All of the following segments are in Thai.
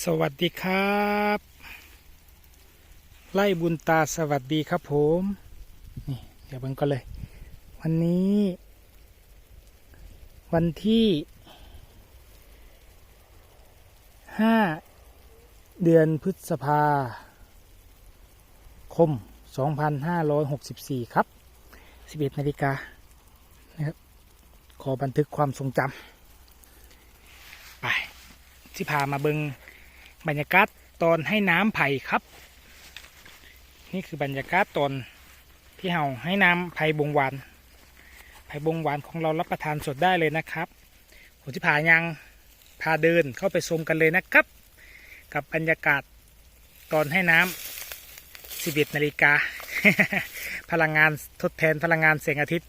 สวัสดีครับ ไล่บุญตาสวัสดีครับผม นี่เดี๋ยวเบิ่งก็เลย วันนี้ วันที่ห้าเดือนพฤษภาคม 2564 ครับ 11นาฬิกานะครับ ขอบันทึกความทรงจำไปที่พามาเบิง บรรยากาศตอนให้น้ำไผ่ครับ นี่คือบรรยากาศตอนที่เฮาให้น้ำไผ่บงหวานไผ่บงหวานของเรารับประทานสดได้เลยนะครับผมที่พายังพาเดินเข้าไปชมกันเลยนะครับ กับบรรยากาศตอนให้น้ำ11 นาฬิกา พลังงานทดแทนพลังงานแสงอาทิตย์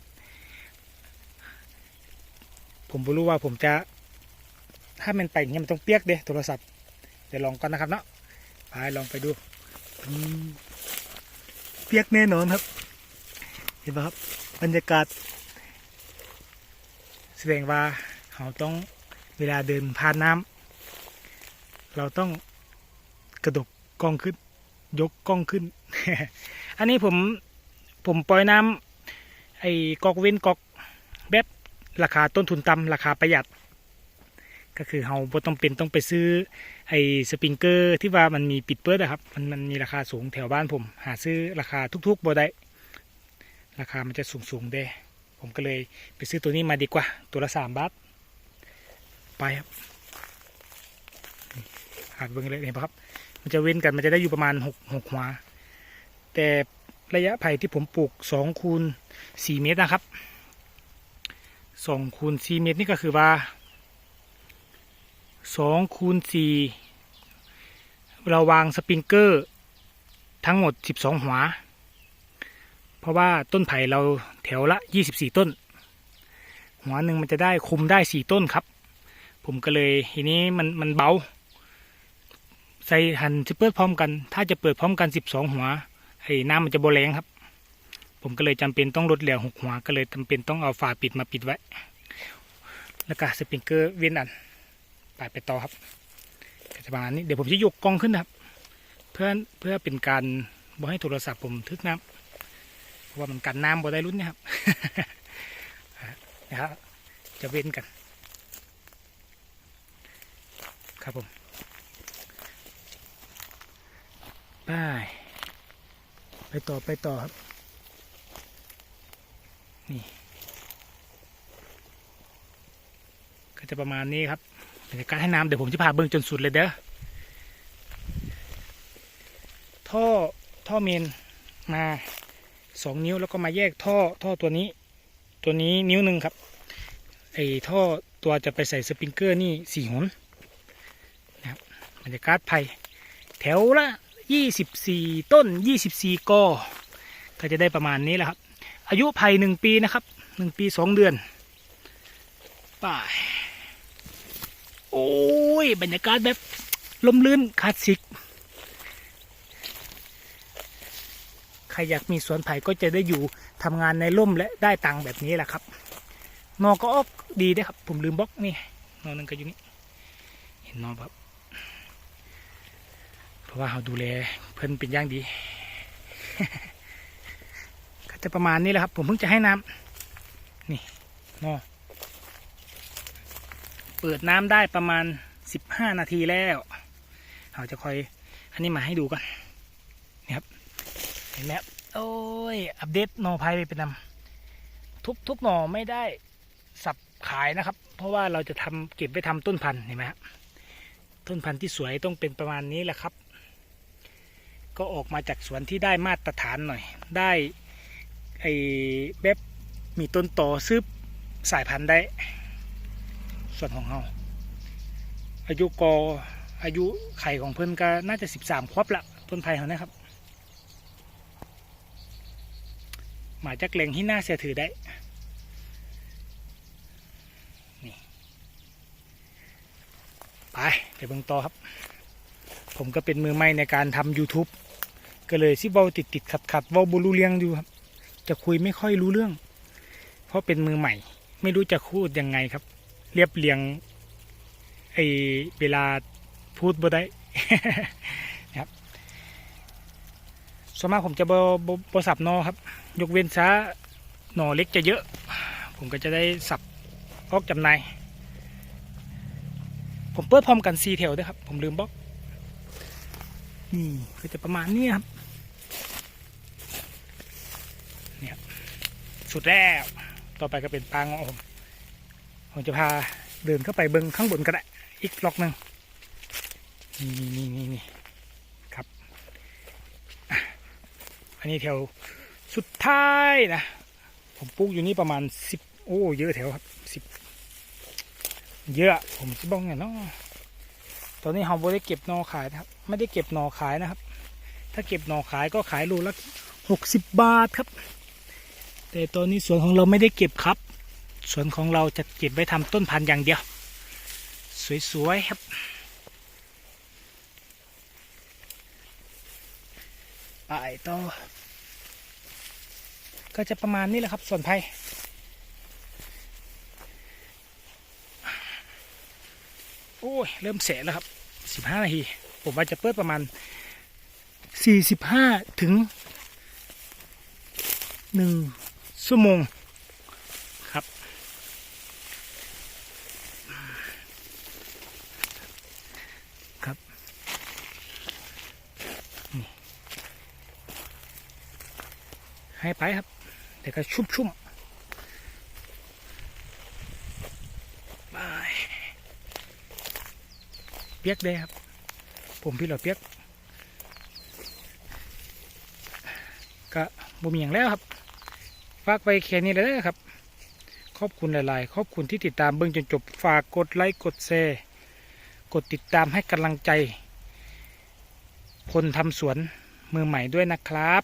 ผมไม่รู้ว่าผมจะ ถ้ามันไปอย่างเงี้ยมันต้องเปียกเด้โทรศัพท์ ดี๋ยวลองก่อนนะครับเนาะไปลองไปดูเปียกแน่นอนครับ เห็นไหมครับบรรยากาศ แสดงว่าเราต้องเวลาเดินผ่านน้ำเราต้องกระดกกล้องขึ้น ยกกล้องขึ้น อันนี้ผมผมปล่อยน้ำไอ้กอกเว้นกอกแบบราคาต้นทุนต่ำราคาประหยัด ก็คือเราบ่ต้องเป็นต้องไปซื้อไอ้สปริงเกอร์ที่ว่ามันมีปิดเปิดนะครับ มันมันมีราคาสูงแถวบ้านผม หาซื้อราคาทุกๆบ่ได้ราคามันจะสูงสูงเด้ ผมก็เลยไปซื้อตัวนี้มาดีกว่า ตัวละสามบาทไปครับหาดเบิ้งเลยเห็นปะครับ มันจะเว้นกันมันจะได้อยู่ประมาณหกหกหัว แต่ระยะไผ่ที่ผมปลูกสองคูณสี่เมตรนะครับสองคูณสี่เมตรนี่ก็คือว่า สองคูณสี่เราวางสปริงเกอร์ ทั้งหมดสิบสองหัว เพราะว่าต้นไผ่เราแถวละยี่สิบสี่ต้น หัวหนึ่งมันจะได้คุมได้สี่ต้นครับ ผมก็เลยทีนี้มันมันเบา ใส่หันจะเปิดพร้อมกัน ถ้าจะเปิดพร้อมกันสิบสองหัวไอ้น้ำมันจะโบแรงครับ ผมก็เลยจำเป็นต้องลดเหลือหกหัว ก็เลยจำเป็นต้องเอาฝาปิดมาปิดไว้ แล้วก็สปริงเกอร์เว้นอัน ไปไปต่อครับก็จะประมาณนี้เดี๋ยวผมจะยกกล้องขึ้นนะครับ เพื่อเพื่อเป็นการบ่ให้โทรศัพท์ผมทึกน้ำเพราะว่ามันกันน้ำบ่ได้รุ่นเนะครับนะครับจะเว้นกัน ครับผมไปไปต่อไปต่อครับ นี่ ก็จะประมาณนี้ครับ บรยากาศให้น้ำเดี๋ยวผมจะพาเบิ้งจนสุดเลยเด้อท่อท่อเมนมาสองนิ้วแล้วก็มาแยกท่อท่อตัวนี้ ตัวนี้นิ้วหนึ่งครับไอ้ท่อตัวจะไปใส่สปริงเกอร์นี่สี่หนนะครับบรรยากาศไผ่แถวละยี่สิบสี่ต้นยี่สิบสี่กอก็จะได้ประมาณนี้แหละครับ อายุไผ่หนึ่งปีนะครับหนึ่งปีสองเดือนไป่าย โอ้ย บรรยากาศแบบลมลื่นคลาสสิก ใครอยากมีสวนไผ่ก็จะได้อยู่ทำงานในร่มและได้ตังค์แบบนี้แหละครับ นอก็ออกดีด้ครับ ผมลืมบล็อกนี่นอหนึงก็อยู่นี่ เห็นนอครับ เพราะว่าเราดูแลเพิ่นเป็นอย่างดี ก็จะประมาณนี้แหละครับ ผมเพิ่งจะให้น้ำนี่นอ เปิดน้ำได้ประมาณสิบห้านาทีแล้วเราจะคอยอันนี้มาให้ดูกันนี่ครับเห็นไหมครับโอ้ยอัปเดตหนอไผ่เป็นนำทุกทุกหนอไม่ได้สับขายนะครับ เพราะว่าเราจะทำเก็บไว้ทำต้นพันธุ์เห็นไหมครับต้นพันธุ์ที่สวยต้องเป็นประมาณนี้แหละครับ ก็ออกมาจากสวนที่ได้มาตรฐานหน่อย ได้ไอ้แบบมีต้นต่อซึบสายพันธุ์ได้ ส่วนของเราอายุกออายุไข่ของเพิ่นก็น่าจะสิบสามครบละต้นไผ่เขานะครับ หมาจากแหล่งที่น่าเชื่อถือได้นี่ไปเดี๋ยวเบิ่งต่อครับ ผมก็เป็นมือใหม่ในการทำ YouTube ก็เลยซิเว้าติดติดขัดขัดเว้าบรู้เรื่องอยู่ครับ จะคุยไม่ค่อยรู้เรื่อง เพราะเป็นมือใหม่ ไม่รู้จะพูดยังไงครับ เรียบเรียงไอเวลาพูดบ่ได้นะครับส่วนมากผมจะบบบสับนอครับ ยกเว้นช้าหน่อเล็กจะเยอะ ผมก็จะได้สับออกจำนายผมเปิดพร้อมกันสีแถวด้วยครับ ผมลืมบอกนี่ก็จะประมาณนี้ครับเนี่ยครับสุดแล้ว ต่อไปก็เป็นปลางอผม ผมจะพาเดินเข้าไปเบิ้งข้างบนก็ได้ อีกล็อกหนึ่งนี่นี่นี่นี่ครับ อันนี้แถวสุดท้ายนะ ผมปลูกอยู่นี่ประมาณสิบโอ้เยอะแถวครับสิบเยอะ ผมจะบอกไงเนาะตอนนี้เราไม่ได้เก็บนอขายนะครับ ไม่ได้เก็บนอขายนะครับ ถ้าเก็บนอขายก็ขายโลละหกสิบบาทครับ แต่ตอนนี้สวนของเราไม่ได้เก็บครับ สวนของเราจะเก็บไว้ทำต้นพันธุ์อย่างเดียว สวย ๆ ครับ ไปต่อ ก็จะประมาณนี้แหละครับส่วนไผ่โอ้ย เริ่มเสร็จแล้วครับสิบห้านาที ผมว่าจะเปิดประมาณสี่สิบห้าถึงหนึ่งชั่วโมงครับ ครับนี่ ให้ไปครับเดี๋ยวก็ชุ่มชุ่มไปเปียกเลยครับ ผมพี่เราเปียก ก็บ่มีอย่างแล้วครับ ฝากไปแค่นี้เลยครับ ขอบคุณหลาย ๆ ขอบคุณที่ติดตามเบิ่งจนจบ ฝากกดไลค์ กดแชร์ กดติดตามให้กำลังใจ คนทำสวนมือใหม่ด้วยนะครับ